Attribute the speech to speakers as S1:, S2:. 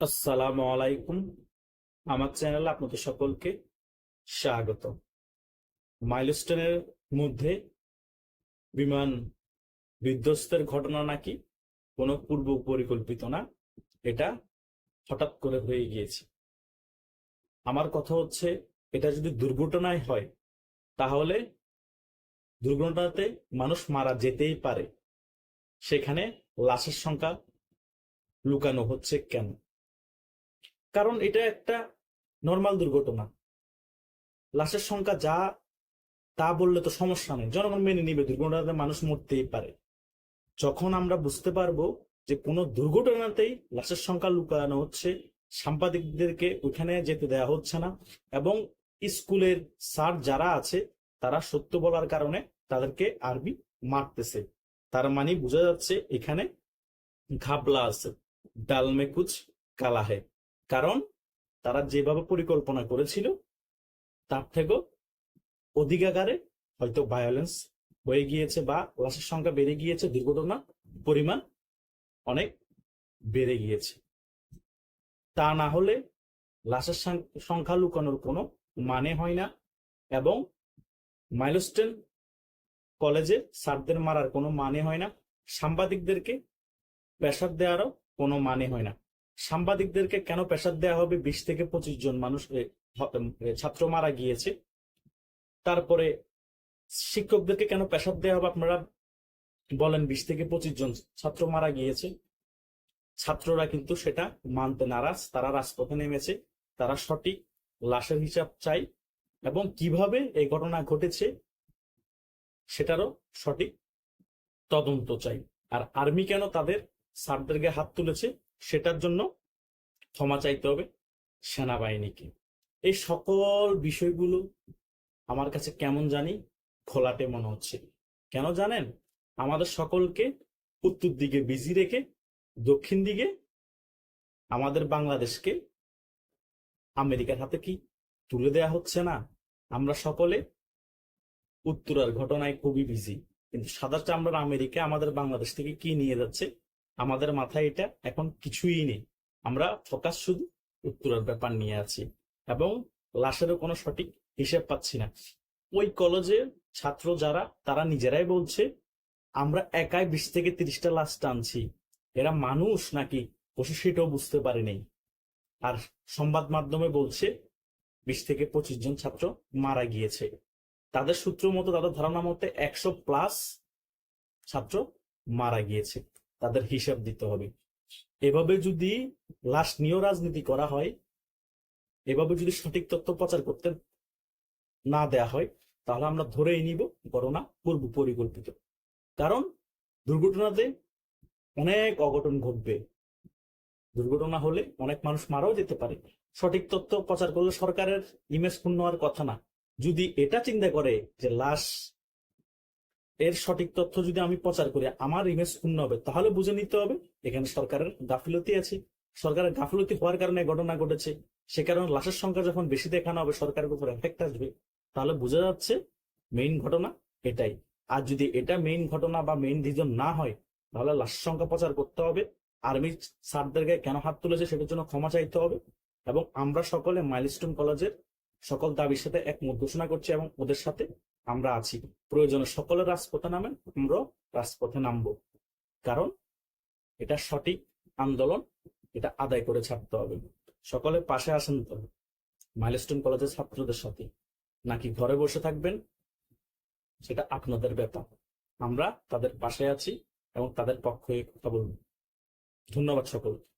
S1: আসসালামু আলাইকুম। আমার চ্যানেলে আপনাদের সকলকে স্বাগত। মাইলস্টোনের মধ্যে বিমান বিধ্বস্তের ঘটনা নাকি কোনো পূর্ব পরিকল্পিত না, এটা হঠাৎ করে হয়ে গিয়েছে। আমার কথা হচ্ছে, এটা যদি দুর্ঘটনায় হয়, তাহলে দুর্ঘটনাতে মানুষ মারা যেতেই পারে। সেখানে লাশের সংখ্যা লুকানো হচ্ছে কেন? কারণ এটা একটা নর্মাল দুর্ঘটনা। লাশের সংখ্যা যা, তা বললে তো সমস্যা নেই। জনগণ মেনে নিবে, দুর্ঘটনাতে মানুষ মরতেই পারে। যখন আমরা বুঝতে পারব যে কোনো দুর্ঘটনাতেই লাশের সংখ্যা লুকানো হচ্ছে সাংবাদিকদেরকে ওইখানে যেতে দেওয়া হচ্ছে না এবং স্কুলের স্যার যারা আছে, তারা সত্য বলার কারণে তাদেরকে আরবি মারতেছে। তার মানে বোঝা যাচ্ছে এখানে ঘাবলা আছে। ডালমে কুচ কালা হে কারণ তারা যেভাবে পরিকল্পনা করেছিল, তার থেকেও অধিক আকারে হয়তো ভায়োলেন্স হয়ে গিয়েছে বা লাশের সংখ্যা বেড়ে গিয়েছে, দুর্ঘটনা পরিমাণ অনেক বেড়ে গিয়েছে। তা না হলে লাশের সংখ্যা লুকানোর কোনো মানে হয় না এবং মাইলস্টেন কলেজে স্যারদের মারার কোনো মানে হয় না, সাংবাদিকদেরকে প্রেশার দেওয়ারও কোনো মানে হয় না। সাংবাদিকদেরকে কেন প্রেশার দেওয়া হবে? বিশ থেকে পঁচিশ জন মানুষ ছাত্র মারা গিয়েছে। তারপরে শিক্ষকদেরকে কেন প্রেশার দেওয়া হবে? আপনারা বলেন, বিশ থেকে পঁচিশ জন ছাত্র মারা গিয়েছে। ছাত্ররা কিন্তু সেটা মানতে নারাজ, তারা রাজপথে নেমেছে, তারা সঠিক লাশের হিসাব চাই এবং কীভাবে এই ঘটনা ঘটেছে সেটারও সঠিক তদন্ত চাই। আর আর্মি কেন তাদের স্যারদের গায়ে হাত তুলেছে? সেটার জন্য ক্ষমা চাইতে হবে সেনাবাহিনীকে। এই সকল বিষয়গুলো আমার কাছে কেমন জানি খোলাটে মনে হচ্ছে। কেন জানেন? আমাদের সকলকে উত্তর দিকে বিজি রেখে দক্ষিণ দিকে আমাদের বাংলাদেশকে আমেরিকার হাতে কি তুলে দেয়া হচ্ছে না? আমরা সকলে উত্তরার ঘটনায় খুবই বিজি কিন্তু সাদা চামড়ার আমেরিকা আমাদের বাংলাদেশ থেকে কি নিয়ে যাচ্ছে? আমাদের মাথায় এটা এখন কিছুই নেই। আমরা ফোকাস শুধু উত্তরার ব্যাপার নিয়ে আছি এবং লাশেরও কোনো সঠিক হিসেব পাচ্ছি না। ওই কলেজের ছাত্র যারা, তারা নিজেরাই বলছে, আমরা একাই বিশ থেকে তিরিশটা লাশ টানছি। এরা মানুষ নাকি? পশু সেটাও বুঝতে পারেনি আর সংবাদ মাধ্যমে বলছে, বিশ থেকে পঁচিশ জন ছাত্র মারা গিয়েছে। তাদের সূত্র মতো, তাদের ধারণা মতে, একশো প্লাস ছাত্র মারা গিয়েছে। তাদের হিসাব দিতে হবে। এভাবে যদি লাশ নিয়েও রাজনীতি করা হয়, এভাবে যদি সঠিক তথ্য প্রচার করতে না দেয়া হয়, তাহলে আমরা ধরেই নিব ঘটনা পূর্ব পরিকল্পিত। কারণ দুর্ঘটনাতে অনেক অঘটন ঘটবে। দুর্ঘটনা হলে অনেক মানুষ মারাও যেতে পারে। সঠিক তথ্য প্রচার করলে সরকারের ইমেজ পূর্ণ হওয়ার কথা না। যদি এটা চিন্তা করে যে লাশ এর সঠিক তথ্য যদি আমি প্রচার করি, আমার ইমেজ পূর্ণ হবে, তাহলে বুঝে নিতে হবে এখানে সরকারের গাফিলতি আছে। সরকারের গাফিলতি হওয়ার কারণে ঘটনা ঘটেছে। সে কারণে লাশের সংখ্যা যখন বেশি দেখানো হবে, সরকারের উপর এফেক্ট আসবে, তাহলে বোঝা যাচ্ছে মেইন ঘটনা এটাই। আর যদি এটা মেইন ঘটনা বা মেইন রিজন না হয়, তাহলে লাশের সংখ্যা প্রচার করতে হবে। আর্মি স্যারদের গায়ে কেন হাত তুলেছে সেটার জন্য ক্ষমা চাইতে হবে। এবং আমরা সকলে মাইলস্টোন কলেজের সকল দাবির সাথে একমত। ঘোষণা করছি এবং ওদের সাথে আমরা আছি। প্রয়োজনে সকলের রাজপথে নামেন আমরাও রাজপথে নামবো। কারণ এটা সঠিক আন্দোলন, এটা আদায় করে ছাড়তে হবে। সকলের পাশে আসেন তো মাইলস্টোন কলেজের ছাত্রদের সাথে। নাকি ঘরে বসে থাকবেন? সেটা আপনাদের ব্যাপার। আমরা তাদের পাশে আছি এবং তাদের পক্ষে কথা বলব। ধন্যবাদ সকলকে।